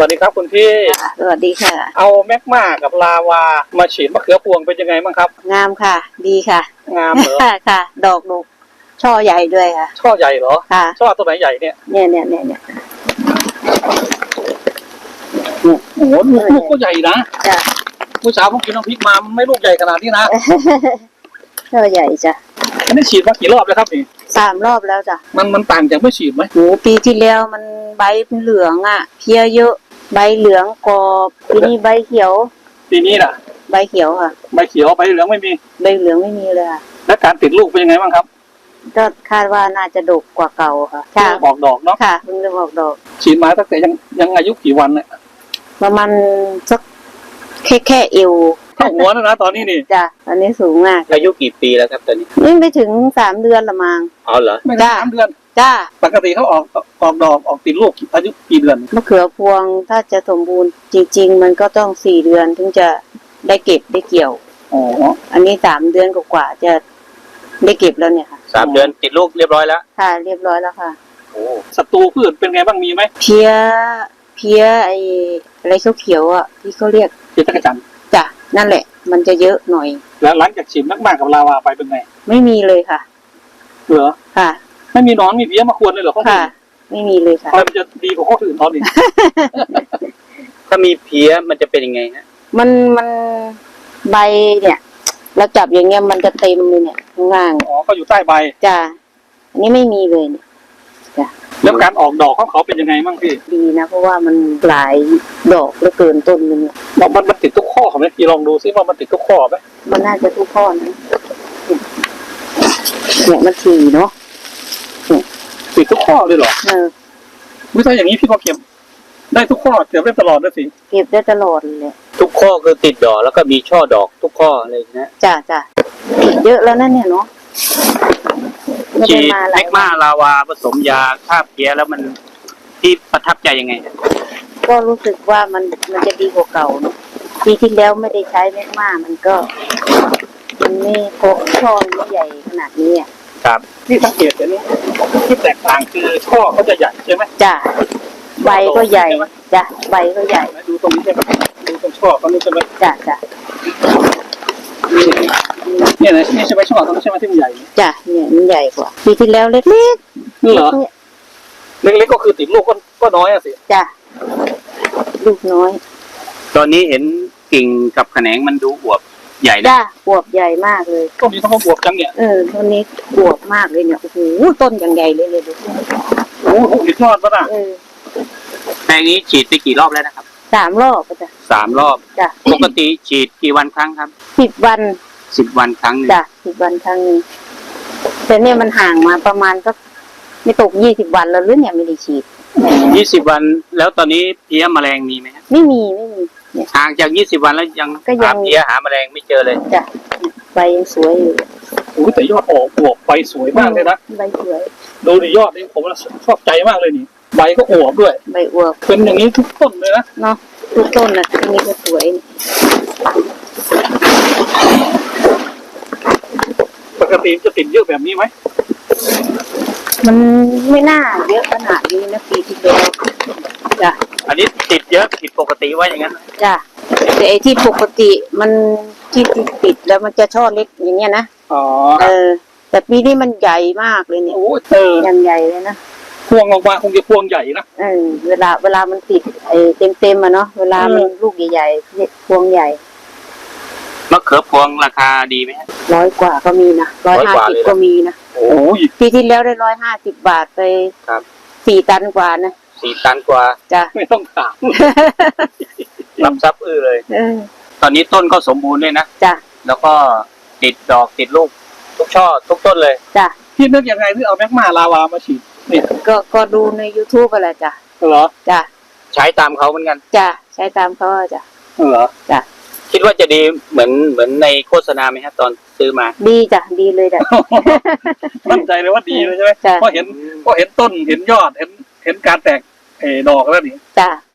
วัสดีครับคุณพี่ค่ะสวัสดีค่ะ เอาแมกมากับลาวามาฉีดมะเขือพวงเป็นยังไงบ้างครับ งามค่ะ ดีค่ะ งามเหรอค่ะค่ะดอกดกช่อใหญ่ด้วยค่ะ ช่อใหญ่เหรอ ค่ะ ช่อตัวไหนใหญ่เนี่ย เนี่ยเนี่ยเนี่ยเนี่ยโอ้โหลูกลูกก็ใหญ่นะจ้ะเมื่อเช้าผมกินน้ำพริกมาไม่ลูกใหญ่ขนาดนี้นะช่อใหญ่จ้ะอันนี้ฉีดมากี่รอบแล้วครับนี่สามรอบแล้วจ้ะ มันมันต่างจากไม่ฉีดไหมโหปีที่แล้วมันใบเหลืองอะ เพียเยอะ ใบเหลืองกรอบปีนี้ใบเขียว ปีนี้น่ะ ใบเขียวค่ะ ใบเขียวใบเหลืองไม่มี ใบเหลืองไม่มีเลยค่ะ และการติดลูกเป็นยังไงบ้างครับก็คาดว่าน่าจะดกกว่าเก่าค่ะเพิ่ค่ะงออกดอกเนาะค่ะเพิ่งเริ่มออกดอก ฉีดมาตั้งแต่ยังยังอายุกี่วันเนี่ยประมาณสักแค่แค่เอวเท่าหัวแล้วนะตอนนี้นี่จ้ะอันนี้สูงมากอายุกี่ปีแล้วครับตอนนี้นี่ไม่ถึงสามเดือนละมั้งอ๋อเหรอไม่ถึงจ้ะสามเดือน จ้าปกติเขาออกออกดอกออกติดลูกอายุกี่เดือนมะเขือพวงถ้าจะสมบูรณ์จริง ๆ มันก็ต้องสี่เดือนถึงจะได้เก็บได้เกี่ยวอ๋ออันนี้สามเดือนกว่าๆจะได้เก็บแล้วเนี่ยค่ะสามเดือนติดลูกเรียบร้อยแล้วค่ะ เรียบร้อยแล้วค่ะโอ้ศัตรูพืชเป็นไงบ้างมีไหมเพี้ยเพี้ยไอ้อะไรเขียวๆอะที่เขาเรียกเพี้ยจักรจันทร์จ้ะนั่นแหละ มันจะเยอะหน่อย แล้วหลังจากฉีดมากๆกับลาวาไปเป็นไงไม่มีเลยค่ะเหรอค่ะ ไม่มีหนอนมีเพี้ยมาควรเลยเหรอเขาค่ะไม่มีเลยค่ะทำไมมันจะดีกว่าข้ออื่นเขาดิถ้ามีเพี้ยมันจะเป็นยังไงฮะมันมันใบเนี่ยเราจับอย่างเงี้ยมันจะเต็มเลยเนี่ยข้างล่างอ๋อก็อยู่ใต้ใบ จ้ะอันนี้ไม่มีเลยเนี่ยแล้วการออกดอกของเขาเป็นยังไงบ้างพี่ดีนะเพราะว่ามันหลายดอกเหลือเกินต้นหนึงอะมันมันมันติดทุกข้อไหมพี่ลองดูซิว่ามันติดทุกข้อไหมมันน่าจะทุกข้อนะเนี่ยมันถี่เนาะ ติดทุกข้อเลยเหรอเออไม่ใช่อย่างนี้พี่ก็เก็บ ได้ทุกข้อเก็บได้ตลอดเลยสิเก็บได้ตลอดเลยทุกข้อคือติดดอกแล้วก็มีช่อดอกทุกข้อเลยนะจ้ะจ้ะเยอะแล้วนั่นเนี่ยเนาะไม่ฉีได้ดมาหแมลายกมาลาวาผสมยาฆ่าเพี้ยแล้วมันที่ประทับใจยังไงฮะก็รู้สึกว่ามันมันจะดีกว่าเก่าเนาะปีที่แล้วไม่ได้ใช้แมกมามันก็ มันไม่โคช่อนไม่ใหญ่ขนาดนี้อะ ครับที่สังเกตเดี๋ยวนี้ที่แตกต่างคือข้อเขาจะใหญ่ใช่ไหมจ้ะใบก็ใหญ่จ้ะใบก็ใหญ่ดูตรงนี้ใช่ไหมดูตรงช่อเขานี่ใช่ไหมจ้ะจ้ะเนี่ยนะนี่ใช่ไหมช่อเขาใช่ไหมที่มันใหญ่จ้ะเนี่ยมันใหญ่กว่าปีที่แล้วเล็กนี่เหรอๆเนี่ยเล็กๆก็คือติดลูกก็ก็น้อยอะสิจ้ะลูกน้อย ตอนนี้เห็นกิ่งกับแขนงมันดูอวบ ใหญ่นะจ้ะอวบใหญ่มากเลย ต้นนี้ต้องบวกจังเนี่ยเออต้นนี้อวบมากเลยเนี่ย โอ้โห ต้นอย่างใหญ่เลยเลยดูโอ้โหเห็นยอดปะน่ะเออแปลงนี้ฉีดไปกี่รอบแล้วนะครับสามรอบก็จ้ะสามรอบ จ้ะปกติฉีดกี่วันครั้งครับสิบวันสิบวันครั้งหนึ่งจ้ะสิบวันครั้งหนึงแต่เนี่ยมันห่างมาประมาณสักไม่ตกยี่สิบวันแล้วหรือเนี่ยไม่ได้ฉีด ยี่สิบวัน แล้วตอนนี้เพี้ยแมลงมีไหมฮะไม่มีไม่มีเนี่ย ห่างจากยี่สิบวันแล้วยังก็ยัหาง เพี้ยหาแมลงไม่เจอเลย จ้ะใบยังสวยอยู่โอ้ยแต่ยอดออกบวกใบสวยมากเลยนะใบสวยดูดิยอดนี่ผมชอบใจมากเลยนี่ใบก็อวบด้วย ใบอวบเป็นอย่างนี้ทุกต้นเลยนะ เนาะทุกต้นนะอันนี้ก็สวยปกติจะติดเยอะแบบนี้ไหมมันไม่น่าเยอะขนาดนี้นะปีที่แล้วจ้ะอันนี้ติดเยอะผิด ปกติว่าอย่างนั้น จ้ะแต่ไอ้ที่ปกติมันที่ที่ติดแล้วมันจะช่อเล็กอย่างเงี้ยนะอ๋อเออ แต่ปีนี้มันใหญ่มากเลยเนี่ยโอ้ยเออยังใหญ่เลยนะพวงออกมาคงจะพวงใหญ่นะเออเวลาเวลามันติดไอ้เต็มเต็มๆอะเนาะเวลามันเออลูกใหญ่ๆเนี่ยพวงใหญ่มะเขือพวงราคาดีไหมฮะร้อยกว่าก็มีนะร้อยร้อยห้ากว่าสิบเลยนะก็มีนะโอ้ยปีที่แล้วได้ร้อยห้าสิบบาทไปครับสี่ตันกว่านะ สี่ตันกว่า จ้ะไม่ต้องถาม รับทรัพย์อื้อเลย เออตอนนี้ต้นก็สมบูรณ์ด้วยนะ จ้ะแล้วก็ติดดอกติดลูก ทุกช่อ ทุกต้นเลย จ้ะพี่นึกยังไงที่เอาแมกมาลาวามาฉีดเนี่ยก็ก็ดูใน youtube อะไรจ้ะเหรอจ้ะใช้ตามเขาเหมือนกัน จ้ะใช้ตามเขาอะจ้ะ เหรอจ้ะ คิดว่าจะดีเหมือนเหมือนในโฆษณาไหมฮะตอนซื้อมา ดีจ้ะดีเลยจ้ะ มั่นใจเลยว่าดีเลยใช่ไหมจ้ะเพราะเห็นเพราะเห็นต้นเห็นยอดเห็นเห็นการแตก ไอ้ดอกแล้วนี่จ้ะ